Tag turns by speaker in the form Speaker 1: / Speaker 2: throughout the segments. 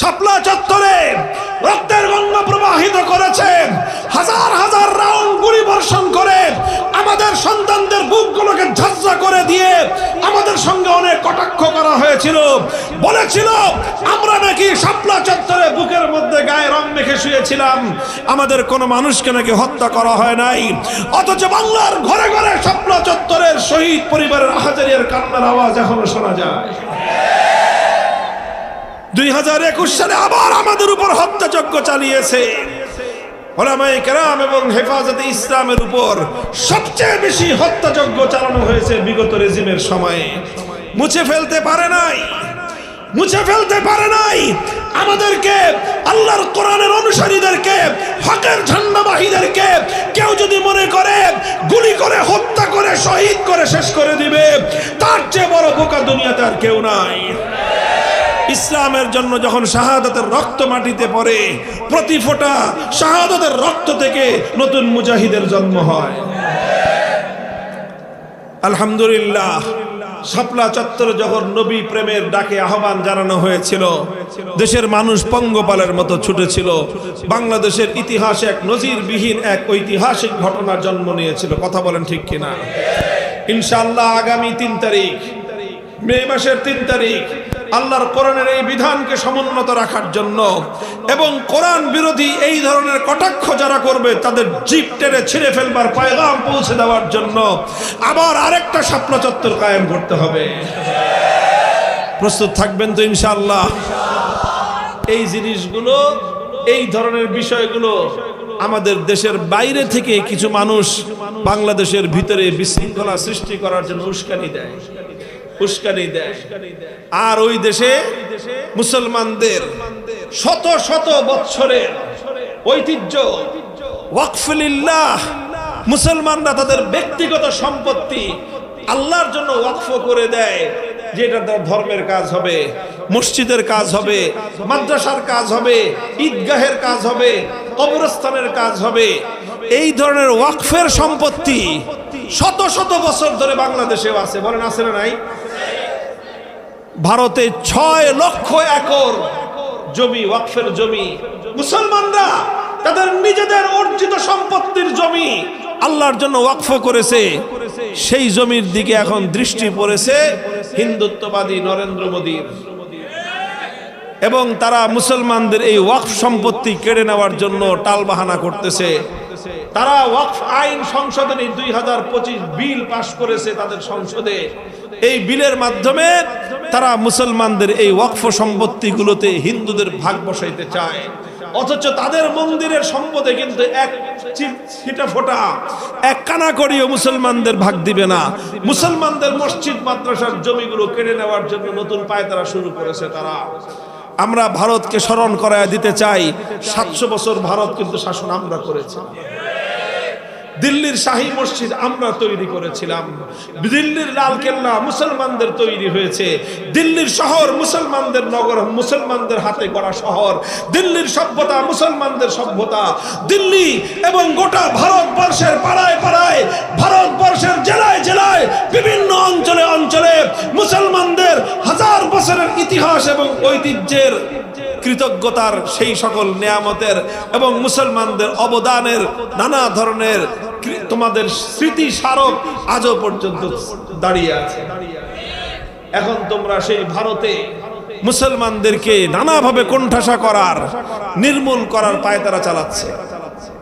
Speaker 1: শাপলা চত্বরে রক্তের গঙ্গা প্রবাহিত করেছে। হাজার হাজার রাউন্ড গুলি বর্ষণ করে আমাদের সন্তানদের বুকগুলোকে ঝাঁঝরা করে দিয়ে আমাদের সঙ্গে অনেক কটাক্ষ করা হয়েছিল। বলেছিল, আমরা নাকি শাপলা চত্বরে বুকের মধ্যে গায়ে রং মেখে শুয়েছিলাম। আমাদের কোনো মানুষকে নাকি হত্যা করা হয় নাই। অথচ বাংলার ঘরে ঘরে শাপলা চত্বরের শহীদ পরিবারের হাজারিয়ার কান্নার আওয়াজ এখনও শোনা যায়। দুই হাজার একুশ সালে আবার আমাদের উপর হত্যাযজ্ঞ চালিয়েছে। ওলামাই কেরাম এবং হেফাজতে ইসলামের উপর সবচেয়ে বেশি হত্যাযজ্ঞ চালানো হয়েছে বিগত রেজিমের সময়ে। মুছে ফেলতে পারে নাই। মুছে ফেলতে পারে নাই। আমাদেরকে, আল্লাহর কোরআনের অনুসারীদেরকে, হকের ঝান্ডাবাহীদেরকে কেউ যদি মনে করে, গুলি করে, হত্যা করে, শহীদ করে, শেষ করে দিবে, তার চেয়ে বড় বোকা দুনিয়াতে আর কেউ নাই। ইসলামের জন্য যখন শাহাদাতের রক্ত মাটিতে পড়ে, প্রতি ফোঁটা শাহাদাতের রক্ত থেকে নতুন মুজাহিদের জন্ম হয়। আলহামদুলিল্লাহ, শাপলা চত্বরে যখন নবী প্রেমের ডাকে আহ্বান জানানো হয়েছিল, দেশের মানুষ পঙ্গপালের মতো ছুটেছিল। বাংলাদেশের ইতিহাসে এক নজিরবিহীন এক ঐতিহাসিক ঘটনার জন্ম নিয়েছিল। কথা বলেন ঠিক কিনা? ইনশাল্লাহ আগামী তিন তারিখ, মে মাসের তিন তারিখ আল্লাহর কোরআনের এই বিধানকে সমুন্নত রাখার জন্য এবং কোরআন বিরোধী এই ধরনের কটাক্ষ যারা করবে, তাদের জিপ টেনে ছিঁড়ে ফেলবার পায়গাম পৌঁছে দেওয়ার জন্য আবার আরেকটা স্বপ্ন চত্বর কায়েম করতে হবে। প্রস্তুত থাকবেন তো ইনশাআল্লাহ। এই জিনিসগুলো, এই ধরনের বিষয়গুলো আমাদের দেশের বাইরে থেকে কিছু মানুষ বাংলাদেশের ভিতরে বিশৃঙ্খলা সৃষ্টি করার জন্য উস্কানি দেয়। উস্কানি দেয়। আর ওই দেশে মুসলমানদের শত শত বৎসরের ঐতিহ্য, ওয়াকফুলিল্লাহ, মুসলমানরা তাদের ব্যক্তিগত সম্পত্তি আল্লাহর জন্য ওয়াকফ করে দেয়, যেটা তার ধর্মের কাজ হবে, মসজিদের কাজ হবে, মাদ্রাসার কাজ হবে, ঈদগাহের কাজ হবে, কবরস্থানের কাজ হবে। এই ধরনের ওয়াকফের সম্পত্তি শত শত বছর ধরে বাংলাদেশেও আছে। বলেন, আছে না নাই? ভারতে ছয় লক্ষ একর জমি, ওয়াকফের জমি। মুসলমানরা তাদের নিজেদের অর্জিত সম্পত্তির জমি আল্লাহর জন্য ওয়াকফ করেছে। সেই জমির দিকে এখন দৃষ্টি পড়েছে হিন্দুত্ববাদী নরেন্দ্র মোদীর। এবং তারা মুসলমানদের এই ওয়াকফ সম্পত্তি কেড়ে নেওয়ার জন্য টালবাহানা করতেছে। তারা ওয়াকফ আইন সংশোধনী দুই হাজার পঁচিশ বিল পাশ করেছে তাদের সংসদে। এই বিলের মাধ্যমে তারা মুসলমানদের এই ওয়াকফ সম্পত্তিগুলোতে হিন্দুদের ভাগ বসাইতে চায়। অথচ তাদের মন্দিরের সম্পদে কিন্তু এক ছিটা ফোটা, এক কানা করিও মুসলমানদের ভাগ দিবে না। মুসলমানদের মসজিদ, মাদ্রাসার জমিগুলো কেড়ে নেওয়ার জন্য নতুন পায় তারা শুরু করেছে তারা। আমরা ভারতকে স্মরণ করায় দিতে চাই, সাতশো বছর ভারত কিন্তু শাসন আমরা করেছি। দিল্লির শাহী মসজিদ আমরা তৈরি করেছিলাম। দিল্লির লাল কেল্লা মুসলমানদের তৈরি হয়েছে। দিল্লির শহর মুসলমানদের নগর, মুসলমানদের হাতে গড়া শহর। দিল্লির সভ্যতা মুসলমানদের সভ্যতা। দিল্লি এবং গোটা ভারতবর্ষের পাড়ায় পাড়ায়, ভারতবর্ষের জেলায় জেলায় বিভিন্ন অঞ্চলে অঞ্চলে মুসলমানদের হাজার বছরের ইতিহাস এবং ঐতিহ্যের কৃতজ্ঞতার সেই সকল নেয়ামতের এবং মুসলমানদের অবদানের নানা ধরনের তোমাদের স্মৃতি স্মারক আজও পর্যন্ত দাঁড়িয়ে আছে। এখন তোমরা সেই ভারতে মুসলমানদেরকে নানাভাবে কোণঠাসা করার, নির্মূল করার পায় তারা চালাচ্ছে।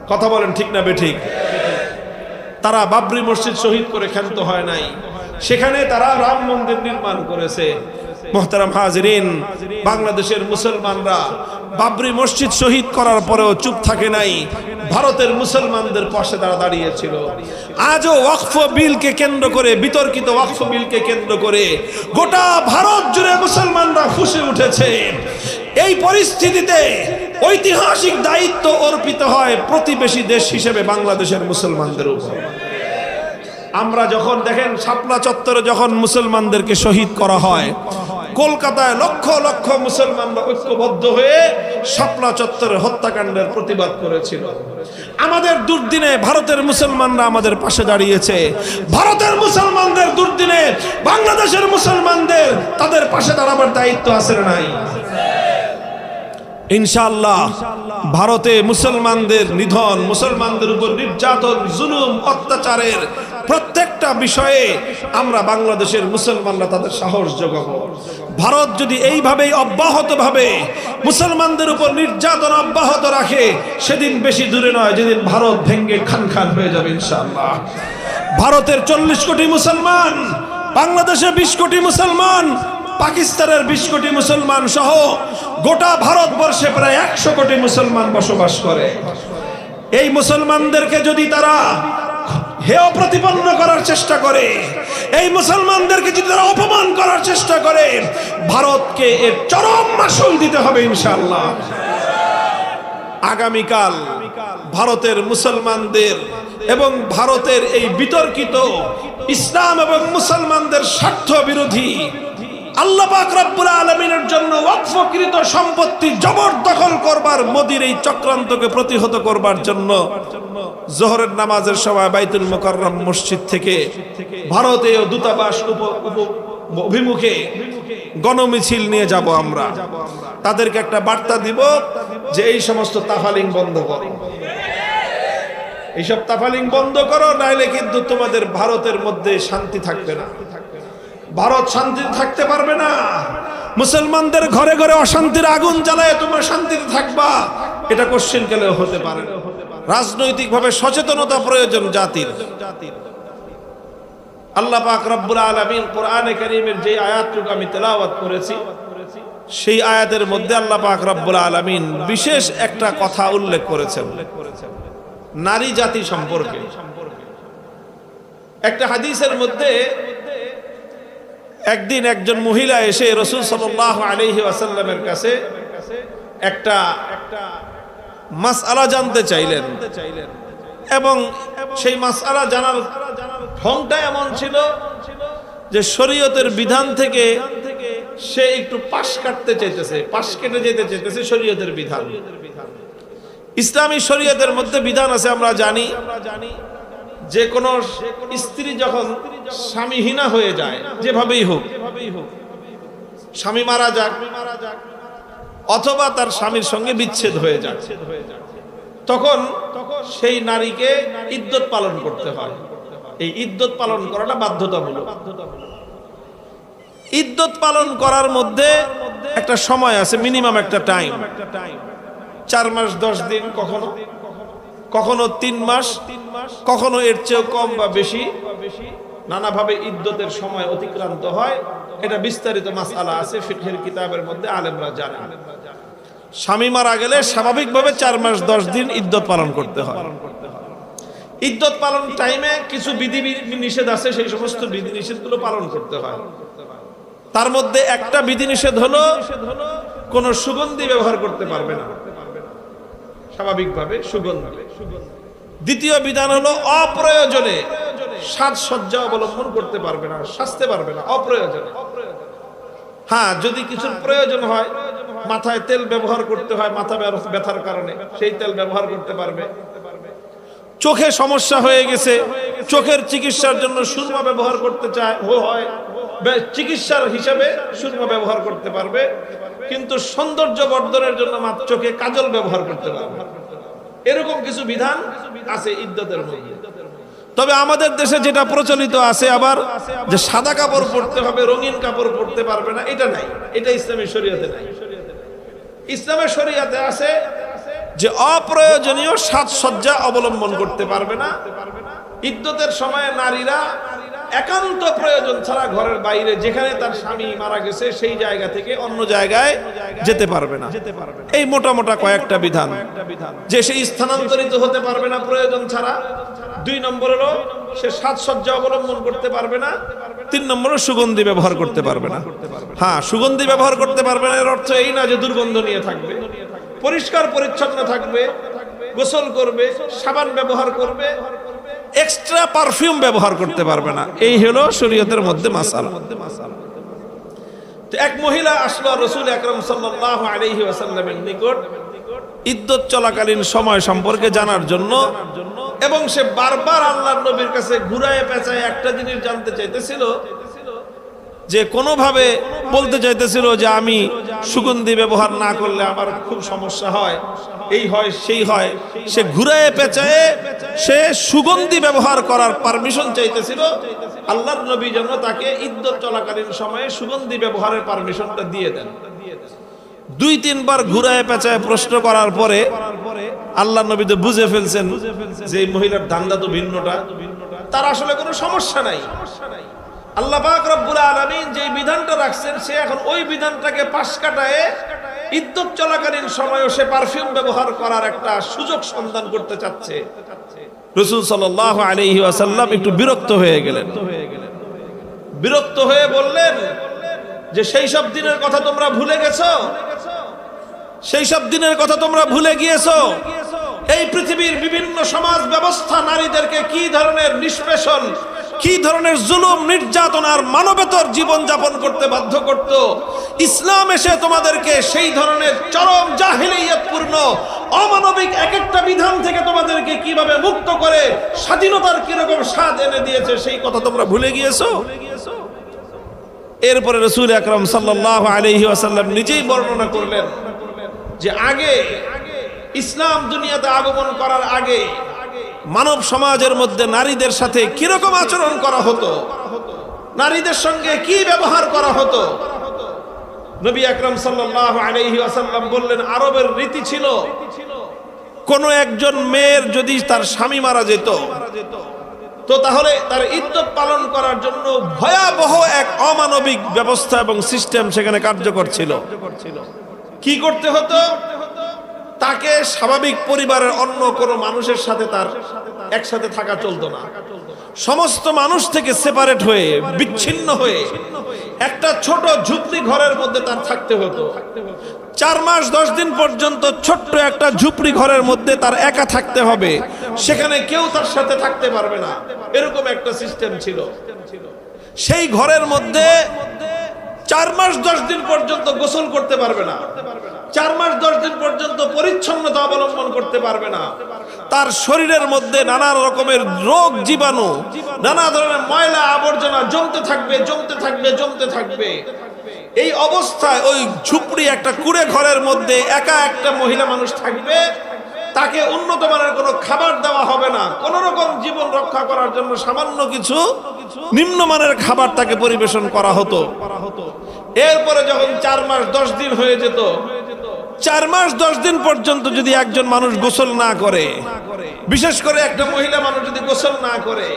Speaker 1: কথা বলেন ঠিক না বেঠিক? তারা বাবরি মসজিদ শহীদ করে ক্ষান্ত হয় নাই। সেখানে তারা রাম মন্দির নির্মাণ করেছে। মোহতারাম হাজরিন, বাংলাদেশের মুসলমানরা বাবরি মসজিদ শহীদ করার পরেও চুপ থাকে নাই। ভারতের মুসলমানদের পাশে তারা দাঁড়িয়েছিল। আজও ওয়াকফ বিলকে কেন্দ্র করে, বিতর্কিত ওয়াকফ বিলকে কেন্দ্র করে গোটা ভারত জুড়ে মুসলমানরা ফুসে উঠেছে। এই পরিস্থিতিতে ঐতিহাসিক দায়িত্ব অর্পিত হয় প্রতিবেশী দেশ হিসেবে বাংলাদেশের মুসলমানদের উপর। আমরা যখন দেখেন, শাপলা চত্বরে যখন মুসলমানদেরকে শহীদ করা হয় কলকাতায় লক্ষ লক্ষ মুসলমানরা ঐক্যবদ্ধ হয়ে শাপলা চত্বরে হত্যাকাণ্ডের প্রতিবাদ করেছিল। আমাদের দুর্দিনে ভারতের মুসলমানরা আমাদের পাশে দাঁড়িয়েছে। ভারতের মুসলমানদের দুর্দিনে বাংলাদেশের মুসলমানদের তাদের পাশে দাঁড়াবার দায়িত্ব আছে নাই? ইনশাআল্লাহ ভারতে মুসলমানদের নিধন, মুসলমানদের উপর নির্যাতন, জুলুম, অত্যাচারের প্রত্যেকটা বিষয়ে আমরা বাংলাদেশের মুসলমানরা তাদের সাহস যোগাবো। ভারত যদি এইভাবেই অব্যাহতভাবে মুসলমানদের উপর নির্যাতন অব্যাহত রাখে, সেদিন বেশি দূরে নয়, যেদিন ভারত ভেঙ্গে খান খান হয়ে যাবে ইনশাআল্লাহ। ভারতের চল্লিশ কোটি মুসলমান, বাংলাদেশে বিশ কোটি মুসলমান, পাকিস্তানের বিশ কোটি মুসলমান সহ গোটা ভারতবর্ষে প্রায় একশো কোটি মুসলমান বসবাস করে। এই মুসলমানদেরকে যদি তারা হেয় প্রতিপন্ন করার চেষ্টা করে। এই মুসলমানদেরকে যদি তারা অপমান করার চেষ্টা করে, ভারতকে এর চরম মাসুল দিতে হবে ইনশাল্লাহ আগামীকাল ভারতের মুসলমানদের এবং ভারতের এই বিতর্কিত ইসলাম এবং মুসলমানদের স্বার্থ বিরোধী জবরদখল করবার প্রতিহত করবার জন্য জোহরের নামাজের দূতাবাস অভিমুখে গণমিছিল নিয়ে যাব আমরা। তাদেরকে একটা বার্তা দিব যে এই সমস্ত তাফালিং বন্ধ করো। এইসব তাফালিং বন্ধ করো, নাইলে কিন্তু তোমাদের ভারতের মধ্যে শান্তি থাকবে না। ভারত শান্তি থাকতে পারবে না। মুসলমানদের ঘরে ঘরে অশান্তির আগুন জ্বালায় তোমরা শান্তিতে থাকবা। এটা কোশ্চেন কেলেও হতে পারে? রাজনৈতিকভাবে সচেতনতা প্রয়োজন জাতির। আল্লাহ পাক রব্বুল আলামিন কোরআনে কারীমের যে আয়াতটুকু আমি তেলাওয়াত করেছি, সেই আয়াতের মধ্যে আল্লাহ পাক রব্বুল আলামিন বিশেষ একটা কথা উল্লেখ করেছেন। নারী জাতি সম্পর্কে। একটা হাদিসের মধ্যে একদিন একজন মহিলা এসে রসুল সাল্লাহ আলহি আসাল্লামের কাছে একটা মাস আলা জানতে চাইলেন। এবং সেই মাসআলা জানার ঢংটা এমন ছিল যে শরীয়তের বিধান থেকে সে একটু পাশ কাটতে চাইতেছে, পাশ কেটে যেতে চাইতেছে শরীয়তের বিধান। ইসলামী শরীয়তের মধ্যে বিধান আছে আমরা জানি আমরা জানি। যে কোন স্ত্রী যখন স্বামীহীনা হয়ে যায়, যেভাবেই হোক, স্বামী মারা যাক অথবা তার স্বামীর সঙ্গে বিচ্ছেদ হয়ে যায় তখন সেই নারীকে ইদ্যত পালন করতে হয়। এই ইদ্যত পালন করাটা বাধ্যতামূলক। ইদ্যত পালন করার মধ্যে একটা সময় আছে, মিনিমাম একটা টাইম। চার মাস, দশ দিন কখনো? কখনো তিন মাস, কখনো এর চেয়েও কম বা বেশি। নানাভাবে ইদ্যতের সময় অতিক্রান্ত হয়। এটা বিস্তারিত মাসালা আছে ফিকহের কিতাবের মধ্যে, আলেমরা জানে। স্বামী মারা গেলে স্বাভাবিকভাবে চার মাস, দশ দিন ইদ্যত পালন করতে হয়। ইদ্যত পালন টাইমে কিছু বিধি নিষেধ আছে, সেই সমস্ত বিধি নিষেধগুলো পালন করতে হয়। তার মধ্যে একটা বিধি নিষেধ হলো, কোন সুগন্ধি ব্যবহার করতে পারবে না। স্বাভাবিকভাবে সুগন্ধি দ্বিতীয় বিধান হলো অপ্রয়োজনে। সাজসজ্জা অবলম্বন করতে পারবে না, সাজতে পারবে না, অপ্রয়োজনে। হ্যাঁ যদি কিছুর প্রয়োজন হয়, মাথায় তেল ব্যবহার করতে হয়, মাথা ব্যথার কারণে, সেই তেল ব্যবহার করতে পারবে। চোখে সমস্যা হয়ে গেছে, চোখের চিকিৎসার জন্য সুরমা ব্যবহার করতে চায়, হয় চিকিৎসার হিসাবে সুরমা ব্যবহার করতে পারবে। কিন্তু সৌন্দর্য বর্ধনের জন্য মাত্র চোখে কাজল ব্যবহার করতে পারবে। এরকম কিছু বিধান আছে ইদ্যতের মধ্যে। তবে আমাদের দেশে যেটা প্রচলিত আছে আবার, যে সাদা কাপড় পরতে হবে, রঙিন কাপড় পরতে পারবে না, এটা নাই। এটা ইসলামের শরীয়তে নাই। ইসলামের শরীয়তে আছে যে অপ্রয়োজনীয় সাজসজ্জা অবলম্বন করতে পারবে না। ইদ্যতের সময় নারীরা একান্ত প্রয়োজন ছাড়া ঘরের বাইরে যেখানে তার স্বামী মারা গেছে, সেই জায়গা থেকে অন্য জায়গায় যেতে পারবে না। এই মোটা মোটা কয়েকটা বিধান। যে সে স্থানান্তরিত হতে পারবে না প্রয়োজন ছাড়া, দুই নম্বর হলো সে সাজসজ্জা অবলম্বন করতে পারবে না, তিন নম্বর সুগন্ধি ব্যবহার করতে পারবে না। হ্যাঁ সুগন্ধি ব্যবহার করতে পারবে না, এর অর্থ এই না যে দুর্গন্ধ নিয়ে থাকবে। পরিষ্কার পরিচ্ছন্ন থাকবে, গোসল করবে, সাবান ব্যবহার করবে এক্সট্রা পারফিউম ব্যবহার করতে পারবে না। এই হলো শরীয়তের মধ্যে মাসাল। এক মহিলা আসলো রসুল আকরম সাল্লাহ নিকট ইদ্যত চলাকালীন সময় সম্পর্কে জানার জন্য এবং সে বারবার আল্লাহ নবীর কাছে ঘুরায় পেঁচায় একটা জিনিস জানতে চাইতেছিল যে কোনোভাবে বলতে চাইতেছিল যে আমি সুগন্ধি ব্যবহার না করলে আমার খুব সমস্যা হয়, এই হয়, সেই হয়। সে ঘুরে পেঁচায়ে সে সুগন্ধি ব্যবহার করার পারমিশন চাইতেছিল। আল্লাহর নবী যেন তাকে ইদ্যত চলাকালীন সময়ে সুগন্ধি ব্যবহারের পারমিশনটা দিয়ে দেন। দুই, তিনবার ঘুরায় পেঁচায় প্রশ্ন করার পরে আল্লাহ নবী তো বুঝে ফেলছেন যে মহিলার ধান্দা তো ভিন্নটা। তার আসলে কোনো সমস্যা নাই সমস্যা নাই। আল্লাহ পাক রব্বুল আলামিন যে বিধানটা রাখছেন, সে এখন ওই বিধানটাকে পাশ কাটায় ইদ্যত চলাকালীন সময়ও সে পারফিউম ব্যবহার করার একটা সুযোগ সন্ধান করতে চাচ্ছে। রসুল সাল্লাহ আলাইহি ওয়াসাল্লাম একটু বিরক্ত হয়ে গেলেন। বিরক্ত হয়ে বললেন যে, সেই সব দিনের কথা তোমরা ভুলে গেছো? সেই সব দিনের কথা তোমরা ভুলে গিয়েছো? এই পৃথিবীর বিভিন্ন সমাজ ব্যবস্থা নারীদেরকে কি ধরনের নিষ্পেষণ কি ধরনের জুলুম, নির্যাতন আর মানবেতর জীবন যাপন করতে বাধ্য করত? ইসলাম এসে তোমাদেরকে সেই ধরনের চরম জাহিলিয়াতপূর্ণ, অমানবিক এক একটা বিধান থেকে তোমাদেরকে কীভাবে মুক্ত করে, স্বাধীনতার কীরকম স্বাদ এনে দিয়েছে, সেই কথা তোমরা ভুলে গিয়েছো? এরপরে রসুল আকরম সাল্লাহ আলহি আসাল্লাম নিজেই বর্ণনা করলেন যে আগে ইসলাম দুনিয়াতে আগমন করার আগে মানব সমাজের মধ্যে নারীদের সাথে কীরকম আচরণ করা হতো? নারীদের সঙ্গে কি ব্যবহার করা হতো? নবী আকরম আসাল্লাম বললেন, আরবের রীতি ছিল, কোন একজন মেয়ের যদি তার স্বামী মারা যেত, তো তাহলে তার ইদ্যত পালন করার জন্য ভয়াবহ এক অমানবিক ব্যবস্থা এবং সিস্টেম সেখানে কার্যকর ছিল। কি করতে হতো? তাকে স্বাভাবিক পরিবারের অন্য কোনো মানুষের সাথে তার একসাথে থাকা চলতো না। সমস্ত মানুষ থেকে সেপারেট হয়ে, বিচ্ছিন্ন হয়ে একটা ছোট ঝুপড়ি ঘরের মধ্যে তার থাকতে হতো। চার মাস, দশ দিন পর্যন্ত ছোট্ট একটা ঝুপড়ি ঘরের মধ্যে তার একা থাকতে হবে। সেখানে কেউ তার সাথে থাকতে পারবে না। এরকম একটা সিস্টেম ছিল। সেই ঘরের মধ্যে চার মাস, দশ দিন পর্যন্ত গোসল করতে পারবে না। চার মাস, দশ দিন পর্যন্ত পরিচ্ছন্নতা অবলম্বন করতে পারবে না। তার শরীরের মধ্যে নানা রকমের রোগ, জীবাণু, নানা ধরনের ময়লা আবর্জনা জমতে থাকবে জমতে থাকবে জমতে থাকবে। এই অবস্থায় ওই ঝুপড়ি একটা কুড়ে ঘরের মধ্যে একা একটা মহিলা মানুষ থাকবে। তাকে উন্নত মানের কোনো খাবার দেওয়া হবে না। কোন রকম জীবন রক্ষা করার জন্য সামান্য কিছু নিম্নমানের খাবার তাকে পরিবেশন করা হতো। এরপরে যখন চার মাস, দশ দিন হয়ে যেত চার মাস, দশ দিন পর্যন্ত যদি একজন মানুষ গোসল না করে, বিশেষ করে একটা মহিলা মানুষ যদি গোসল না করে,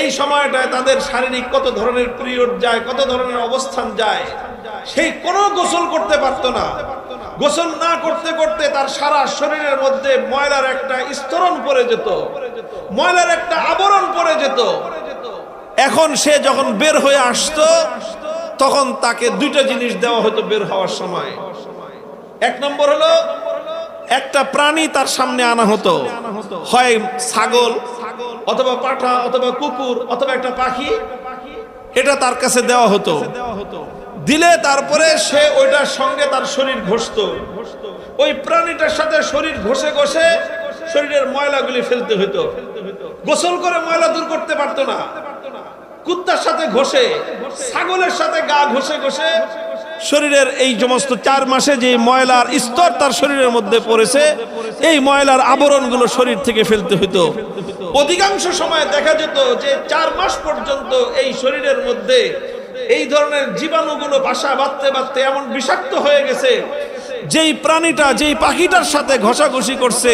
Speaker 1: এই সময়টায় তাদের শারীরিক কত ধরনের পিরিয়ড যায়, কত ধরনের অবস্থান যায়, সেই কোনো গোসল করতে পারতো না। গোসল না করতে করতে তার সারা শরীরের মধ্যে ময়লার একটা স্তরণ পড়ে যেত, ময়লার একটা আবরণ পড়ে যেত। এখন সে যখন বের হয়ে আসতো, তখন তাকে দুইটা জিনিস দেওয়া হতো বের হওয়ার সময়। এক নম্বর হলো, একটা প্রাণী তার সামনে আনা হতো। হয় ছাগল, অথবা পাঠা, অথবা কুকুর, অথবা একটা পাখি। এটা তার কাছে দেওয়া হতো। দিলে তারপরে সে ওইটার সঙ্গে তার শরীর ঘষত। ওই প্রাণীটার সাথে শরীর ঘষে ঘষে শরীরের ময়লাগুলি ফেলতে হতো গোসল করে ময়লা দূর করতে পারতো না। কুত্তার সাথে ঘষে, ছাগলের সাথে গা ঘষে ঘষে শরীরের এই সমস্ত চার মাসে যে ময়লার স্তর তার শরীরের মধ্যে পড়েছে, এই ময়লার আবরণগুলো শরীর থেকে ফেলতে হতো অধিকাংশ সময় দেখা যেত যে চার মাস পর্যন্ত এই শরীরের মধ্যে এই ধরনের জীবাণুগুলো বাসা বাঁধতে বাঁধতে এমন বিষাক্ত হয়ে গেছে, যেই প্রাণীটা, যেই পাখিটার সাথে ঘষাঘষি করছে,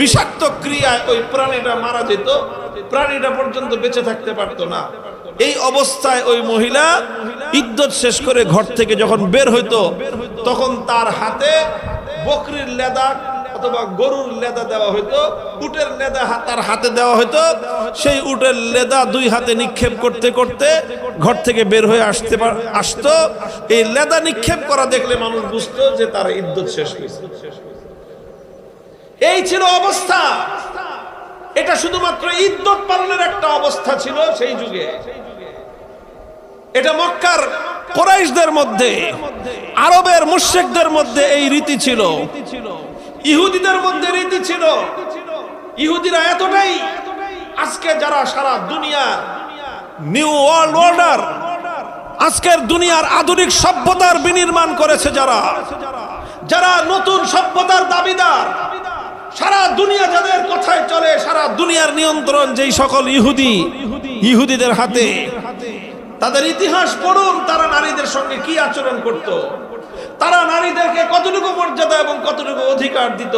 Speaker 1: বিষাক্ত ক্রিয়ায় ওই প্রাণীটা মারা যেত। প্রাণীটা পর্যন্ত বেঁচে থাকতে পারতো না। এই অবস্থায় ওই মহিলা ইদ্যত শেষ করে ঘর থেকে যখন বের হইতো, তখন তার হাতে বকরির লেদা অথবা গরুর লেদা দেওয়া হইতো, উটের লেদা তার হাতে দেওয়া হইতো। সেই উটের লেদা দুই হাতে নিক্ষেপ করতে করতে ঘর থেকে বের হয়ে আসতে আসতো। এই লেদা নিক্ষেপ করা দেখলে মানুষ বুঝতো যে তার ইদ্যত শেষ হয়েছে এই ছিল অবস্থা। এটা শুধুমাত্র ইদ্যত পালনের একটা অবস্থা ছিল সেই যুগে। এটা মক্কার কোরাইশদের মধ্যে, আরবের মুশেকদের মধ্যে এই রীতি ছিল। ইহুদিদের মধ্যে রীতি ছিল। ইহুদিরা এতটাই, আজকে যারা সারা দুনিয়া, নিউ ওয়ার্ল্ড অর্ডার, আজকের দুনিয়ার আধুনিক সভ্যতার বিনির্মাণ করেছে যারা। যারা নতুন সভ্যতার দাবিদার, সারা দুনিয়া যাদের কথায় চলে, সারা দুনিয়ার নিয়ন্ত্রণ যেই সকল ইহুদি, ইহুদিদের হাতে। তাদের ইতিহাস পড়ুন, তারা নারীদের সঙ্গে কি আচরণ করত? তারা নারীদেরকে কতটুকু মর্যাদা এবং কতটুকু অধিকার দিত?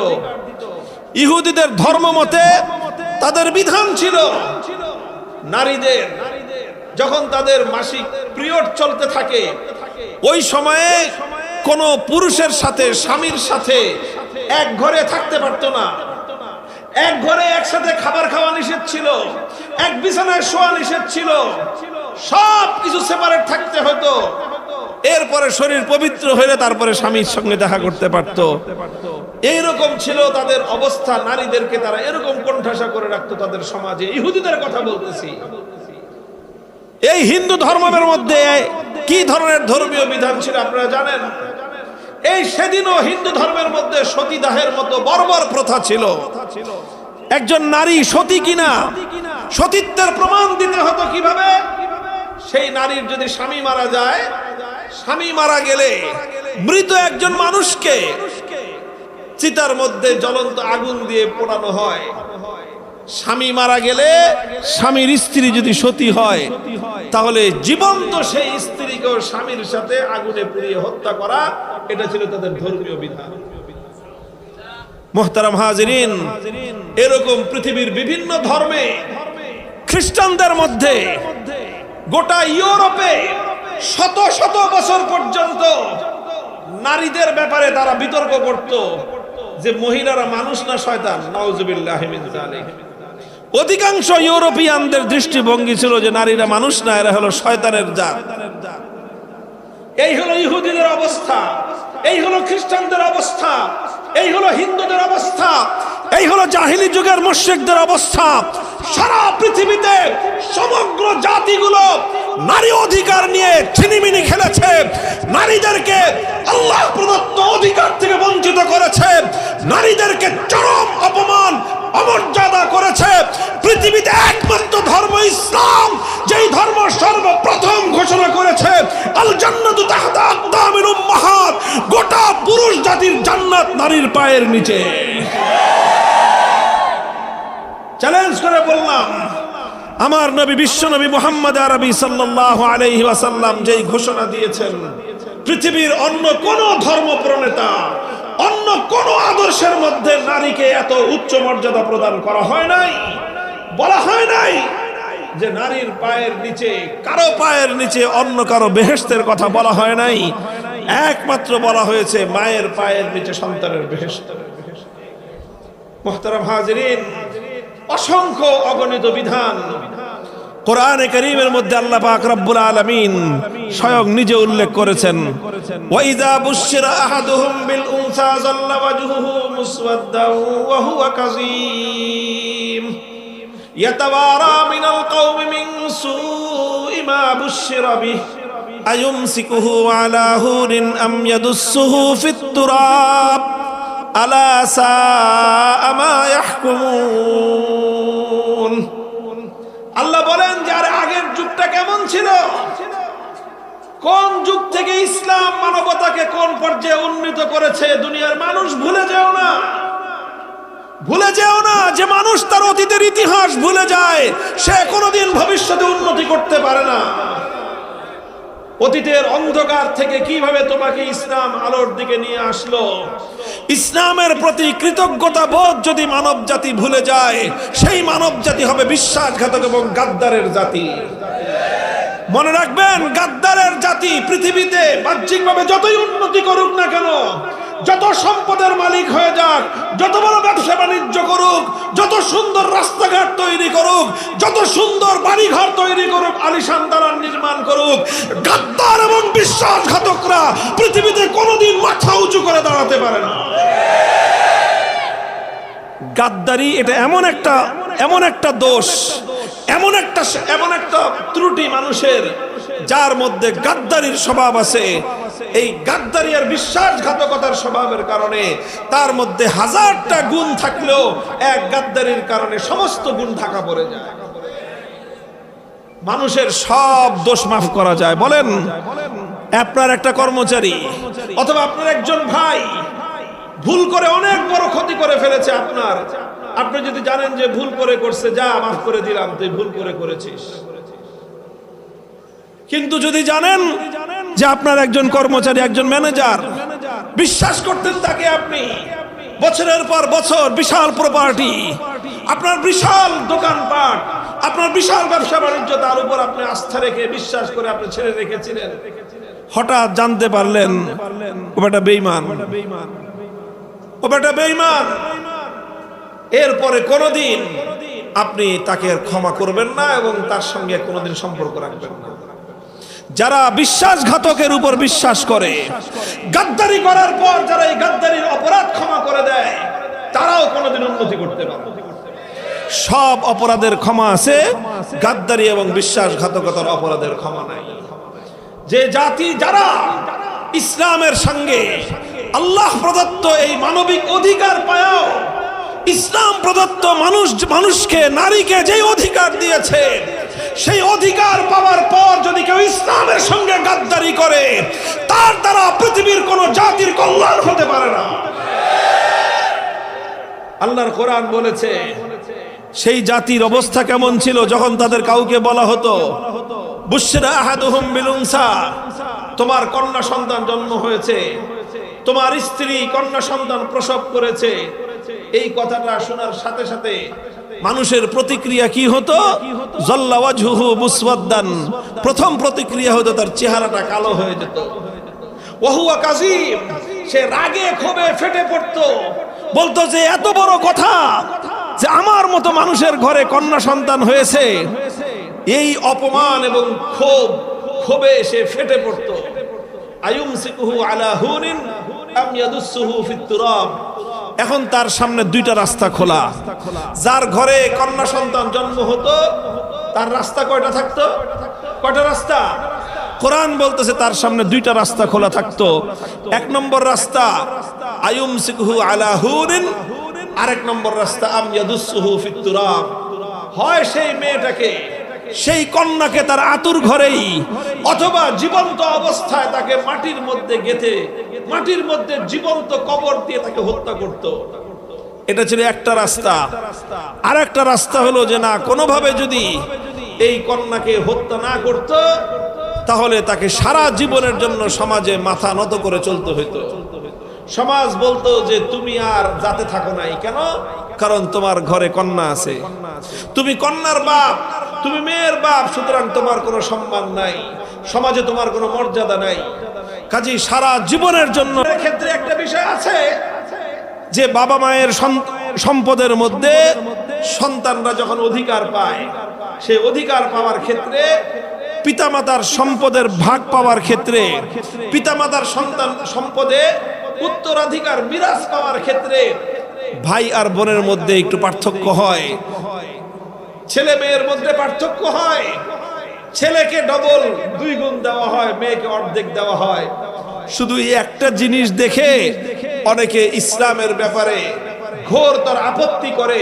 Speaker 1: ইহুদিদের ধর্ম মতে তাদের বিধান ছিল নারীদের, যখন তাদের মাসিক পিরিয়ড চলতে থাকে, ওই সময়ে কোন পুরুষের সাথে, স্বামীর সাথে এক ঘরে থাকতে পারতো না। এক ঘরে একসাথে খাবার খাওয়া নিষেধ ছিল, এক বিছানায় শোয়া নিষেধ ছিল সব কিছু সেপারেট থাকতে হতো। এরপরে শরীর পবিত্র হলে তারপরে স্বামীর সঙ্গে দেখা করতে পারতো। এইরকম ছিল তাদের অবস্থা, নারীদেরকে তারা এরকম কণ্ঠাসা করে রাখতো তাদের সমাজে। ইহুদিদের কথা বলতেছি। এই হিন্দু ধর্মের মধ্যে কি ধরনের ধর্মীয় বিধান ছিল আপনারা জানেন? এই সেদিনও হিন্দু ধর্মের মধ্যে সতীদাহের মতো বর্বর প্রথা ছিল। একজন নারী সতী কিনা? সতীত্বের প্রমাণ দিতে হতো কীভাবে? সেই নারীর যদি স্বামী মারা যায়, স্বামী মারা গেলে মৃত একজন মানুষকে চিতার মধ্যে জ্বলন্ত আগুন দিয়ে পোড়ানো হয়। স্বামী মারা গেলে স্বামীর স্ত্রী যদি সতী হয়, তাহলে জীবন্ত সেই স্ত্রীকেও স্বামীর সাথে আগুনে পুড়িয়ে হত্যা করা, এটা ছিল তাদের ধর্মীয় বিধান। মোহতারাম হাজিরিন, এরকম পৃথিবীর বিভিন্ন ধর্মে খ্রিস্টানদের মধ্যে গোটা ইউরোপে শত শত বছর পর্যন্ত নারীদের ব্যাপারে তারা বিতর্ক করত যে মহিলারা মানুষ না শয়তান। নওজুবিল্লাহ জালিক অধিকাংশ ইউরোপিয়ানদের দৃষ্টিভঙ্গি ছিল যে নারীরা মানুষ না, এরা হলো শয়তানের জাত। এই হলো ইহুদিদের অবস্থা, এই হলো খ্রিস্টানদের অবস্থা, এই হলো হিন্দুদের অবস্থা, এই হলো জাহিলি যুগের মুশরিকদের অবস্থা। সারা পৃথিবীতে সমগ্র জাতিগুলো নারী অধিকার নিয়ে ছিনিমিনি খেলেছে। নারীদেরকে আল্লাহ প্রদত্ত অধিকার থেকে বঞ্চিত করেছে। নারীদেরকে চরম অপমান নারীর পায়ের নিচে। চ্যালেঞ্জ করে বললাম, আমার নবী, বিশ্ব নবী মোহাম্মদ আরবি আলাইহি ওয়াসাল্লাম যেই ঘোষণা দিয়েছেন, পৃথিবীর অন্য কোন ধর্ম প্রণেতা অন্য কোন আদর্শের মধ্যে নারীকে এত উচ্চ মর্যাদা প্রদান করা হয় নাই, বলা হয় নাই যে নারীর পায়ের নিচে, কারও পায়ের নিচে অন্য কারও বেহেস্তের কথা বলা হয় নাই। একমাত্র বলা হয়েছে মায়ের পায়ের নিচে সন্তানের বেহেস্ত মোহতারাম হাজরিন, অসংখ্য অগণিত বিধান। কোরআনে করিমের মধ্যে আল্লাহ পাক রব্বুল আলামিন স্বয়ং নিজে উল্লেখ করেছেন ওয়াইদা বুশিরা আহাদুহুম বিল উনসা যাল্লা ওয়াজহুহু মুসওয়াদ্দান ওয়া হুয়া কাযীম। ইয়াতাওয়ারা মিনাল কওমি মিন সুই মা বুশিরা বিহি। আয়ুমসিকুহু আলা হুরিন আম ইয়াদুসসুহু ফিত আল্লাহ বলেন যে আরে আগের যুগটা কেমন ছিল? কোন যুগ থেকে ইসলাম মানবতাকে কোন পর্যায়ে উন্নীত করেছে? দুনিয়ার মানুষ ভুলে যেও না। ভুলে যেও না যে মানুষ তার অতীতের ইতিহাস ভুলে যায়। সে কোনোদিন ভবিষ্যতে উন্নতি করতে পারে না। অতীতের অন্ধকার থেকে কীভাবে তোমাকে ইসলাম আলোর দিকে নিয়ে আসলো? ইসলামের প্রতি কৃতজ্ঞতা বোধ যদি মানব জাতি ভুলে যায়, সেই মানব জাতি হবে বিশ্বাসঘাতক এবং গাদ্দারের জাতি। মনে রাখবেন, গাদ্দারের জাতি পৃথিবীতে বাহ্যিকভাবে যতই উন্নতি করুক না কেন যত সম্পদের মালিক হয়ে যাক, যত বড় ব্যবসা বাণিজ্য করুক, যত সুন্দর রাস্তাঘাট তৈরি করুক, যত সুন্দর বাড়িঘর তৈরি করুক, আলিশান দালান নির্মাণ করুক, গাদ্দার এবং বিশ্বাসঘাতকরা পৃথিবীতে কোনোদিন মাথা উঁচু করে দাঁড়াতে পারে না। গাদ্দারি, এটা এমন একটা এমন একটা দোষ, এমন একটা এমন একটা ত্রুটি মানুষের, যার মধ্যে গাদ্দারির স্বভাব আছে। এই গাদ্দারি আর বিশ্বাসঘাতকতার স্বভাবের কারণে তার মধ্যে হাজারটা গুণ থাকলেও এক গাদ্দারির কারণে সমস্ত গুণ ঢাকা পড়ে যায়। মানুষের সব দোষ মাফ করা যায়। বলেন, আপনার একটা কর্মচারী, অথবা আপনার একজন ভাই, ভুল করে অনেক বড় ক্ষতি করে ফেলেছে আপনার। আপনি যদি জানেন যে ভুল করে করছে, যা, মাফ করে দিলাম, তুই ভুল করে করেছিস। কিন্তু যদি জানেন যে আপনার একজন কর্মচারী, একজন ম্যানেজার, বিশ্বাস করতেন তাকে আপনি, বছরের পর বছর বিশাল প্রপার্টি আপনার বিশাল দোকানপাট, আপনার বিশাল ব্যবসা বাণিজ্য, তার উপর আপনি আস্থা রেখে, বিশ্বাস করে আপনি ছেড়ে রেখেছিলেন। হঠাৎ জানতে পারলেন, ও বেটা বেইমান ও বেটা বেইমান এরপরে কোনোদিন আপনি তাকে ক্ষমা করবেন না এবং তার সঙ্গে কোনোদিন সম্পর্ক রাখবেন না। যারা বিশ্বাসঘাতকের উপর বিশ্বাস করে, গাদ্দারি করার পর যারা এই গাদ্দারির অপরাধ ক্ষমা করে দেয়, তারাও কোনোদিন উন্নতি করতে পারে সব অপরাধের ক্ষমা আছে, গাদ্দারি এবং বিশ্বাসঘাতকতার অপরাধের ক্ষমা নাই। যে জাতি যারা ইসলামের সঙ্গে আল্লাহ প্রদত্ত এই মানবিক অধিকার পায়াও ইসলাম প্রদত্ত মানুষ, মানুষকে, নারীকে যে অধিকার দিয়েছে, সেই অধিকার পাওয়ার পর যদি কেউ ইসলামের সঙ্গে গাদ্দারি করে, তার দ্বারা পৃথিবীর কোন জাতির কল্যাণ হতে পারে না। আল্লাহর কোরআন বলেছে, সেই জাতির অবস্থা কেমন ছিল যখন তাদের কাউকে বলা হতো তোমার কন্যা সন্তান জন্ম হয়েছে, তোমার স্ত্রী কন্যা সন্তান প্রসব করেছে এই কথাটা শোনার সাথে সাথে মানুষের প্রতিক্রিয়া কি হতো? জল্লাওয়াজহু প্রথম প্রতিক্রিয়া হতো তার চেহারাটা কালো হয়ে যেত। ওহুয়া কাজিম সে রাগে ক্ষোভে ফেটে পড়তো। বলতো যে, এত বড় কথা যে আমার মতো মানুষের ঘরে কন্যা সন্তান হয়েছে। এই অপমান এবং ক্ষোভ, ক্ষোভে সে ফেটে পড়তো। আয়ুম সিকুহু আলা হুনিন আম ইয়াদুসুহু ফিত এখন তার সামনে দুইটা রাস্তা খোলা। যার ঘরে কন্যা সন্তান জন্ম হতো, তার রাস্তা কয়টা থাকতো? কয়টা রাস্তা? কোরআন বলতেছে তার সামনে দুইটা রাস্তা খোলা থাকতো। এক নম্বর রাস্তা আয়ুম সিকহু আলা হুরিন। আরেক নম্বর রাস্তা, আম ইয়াদুসুহু ফিত তুরাব হয় সেই মেয়েটাকে সেই কন্যাকে তার আতুর ঘরেই অথবা জীবন্ত অবস্থায় তাকে মাটির মধ্যে গেথে, মাটির মধ্যে জীবন্ত কবর দিয়ে তাকে হত্যা করত। এটা ছিল একটা রাস্তা। আর একটা রাস্তা হলো যে না, কোনোভাবে যদি এই কন্যাকে হত্যা না করত, তাহলে তাকে সারা জীবনের জন্য সমাজে মাথা নত করে চলতে হইতো। সমাজ বলতো যে, তুমি আর যাতে থাকো নাই কেন? কারণ তোমার ঘরে কন্যা আছে। তুমি কন্যার বাপ তুমি মেয়ের বাপ, সুতরাং তোমার কোনো সম্মান নাই, সমাজে তোমার কোনো মর্যাদা নাই। কাজী সারা জীবনের জন্য ক্ষেত্রে একটা বিষয় আছে যে বাবা মায়ের সম্পদের মধ্যে সন্তানরা যখন অধিকার পায়, সে অধিকার পাওয়ার ক্ষেত্রে পিতামাতার সম্পদের ভাগ পাওয়ার ক্ষেত্রে, পিতামাতার সন্তান সম্পদে উত্তরাধিকার বিরাজ পাওয়ার ক্ষেত্রে ভাই আর বোনের মধ্যে একটু পার্থক্য হয়। ছেলে মেয়ের মধ্যে পার্থক্য হয়। ছেলেকে ডবল দুই গুণ দেওয়া হয়, মেয়েকে অর্ধেক দেওয়া হয়। শুধু একটা জিনিস দেখে অনেকে ইসলামের ব্যাপারে ঘোর তার আপত্তি করে,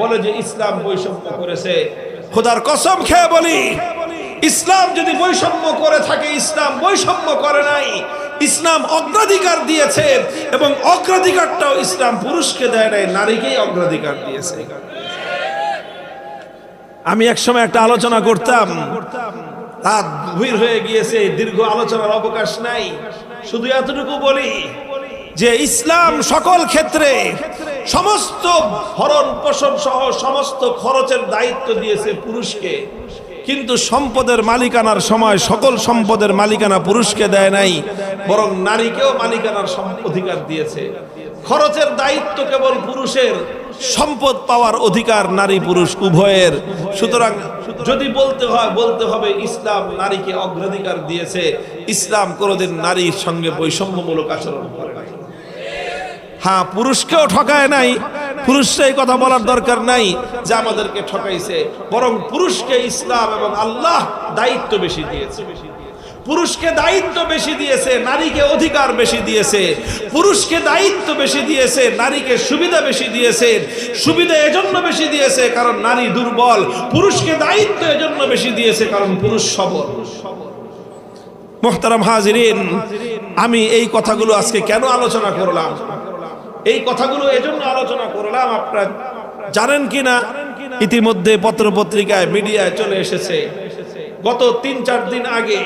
Speaker 1: বলে যে ইসলাম বৈষম্য করেছে। খোদার কসম খেয়ে বলি, ইসলাম যদি বৈষম্য করে থাকে, ইসলাম বৈষম্য করে নাই, ইসলাম অগ্রাধিকার দিয়েছে এবং অগ্রাধিকারটাও ইসলাম পুরুষকে দেয় নাই, নারীকেই অগ্রাধিকার দিয়েছে। আমি একসময় একটা আলোচনা করতাম। রাত গভীর হয়ে গিয়েছে, দীর্ঘ আলোচনার অবকাশ নাই। শুধু এতটুকু বলি যে ইসলাম সকল ক্ষেত্রে সমস্ত ভরণ পোষণ সহ সমস্ত খরচের দায়িত্ব দিয়েছে পুরুষকে। কিন্তু সম্পদের মালিকানার সময় সকল সম্পদের মালিকানা পুরুষকে দেয় নাই, বরং নারীকেও মালিকানার অধিকার দিয়েছে। খরচের দায়িত্ব কেবল পুরুষের। সম্পদ পাওয়ার অধিকার নারী পুরুষ উভয়ের। সুতরাং যদি বলতে হয়, বলতে হবে, ইসলাম নারীকে অগ্রাধিকার দিয়েছে। ইসলাম কোনোদিন নারীর সঙ্গে বৈষম্যমূলক আচরণ করে হ্যাঁ পুরুষকেও ঠকায় নাই। পুরুষরা এই কথা বলার দরকার নাই যে আমাদেরকে ঠকাইছে। বরং পুরুষকে ইসলাম এবং আল্লাহ দায়িত্ব বেশি দিয়েছে। পুরুষকে দায়িত্ব বেশি দিয়েছে, নারীকে অধিকার বেশি দিয়েছে। পুরুষকে দায়িত্ব বেশি দিয়েছে, নারীকে সুবিধা বেশি দিয়েছে, সুবিধা এজন্য বেশি দিয়েছে কারণ নারী দুর্বল। পুরুষকে দায়িত্ব এজন্য বেশি দিয়েছে কারণ পুরুষ সবল। মোহতারাম হাজিরিন, আমি এই কথাগুলো আজকে কেন আলোচনা করলাম? এই কথাগুলো এজন্য আলোচনা করলাম, আপনারা জানেন কিনা? ইতিমধ্যে পত্রপত্রিকায় মিডিয়ায় চলে এসেছে। গত তিন চার দিন আগে